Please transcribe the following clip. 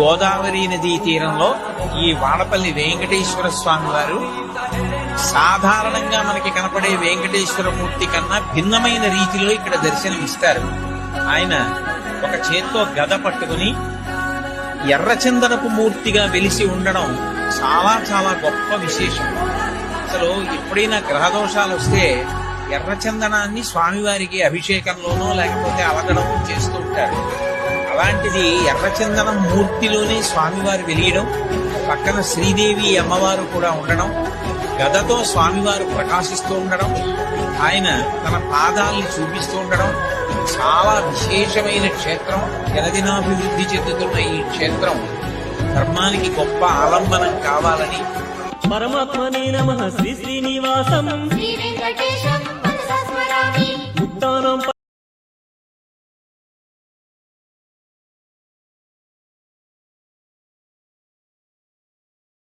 గోదావరి నదీ తీరంలో ఈ వాడపల్లి వెంకటేశ్వర స్వామి వారు సాధారణంగా మనకి కనపడే వెంకటేశ్వర మూర్తి కన్నా భిన్నమైన రీతిలో ఇక్కడ దర్శనమిస్తారు. ఆయన ఒక చేత్తో గద పట్టుకుని ఎర్రచందనపు మూర్తిగా వెలిసి ఉండడం చాలా చాలా గొప్ప విశేషం. అసలు ఎప్పుడైనా గ్రహదోషాలు వస్తే ఎర్రచందనాన్ని స్వామివారికి అభిషేకంలోనో లేకపోతే అలగడమో చేస్తూ ఉంటారు. అలాంటిది ఎర్రచందనం మూర్తిలోనే స్వామివారు వెలియడం పక్కన శ్రీదేవి అమ్మవారు కూడా ఉండడం గదతో స్వామివారు ప్రకాశిస్తూ ఉండడం ఆయన తన పాదాల్ని చూపిస్తూ ఉండడం చాలా విశేషమైన క్షేత్రం జనదినాభివృద్ధి చెందుతున్న ఈ క్షేత్రం. ధర్మానికి గొప్ప ఆలంబనం కావాలని. పరమాత్మనే నమ శ్రీ శ్రీనివాసం.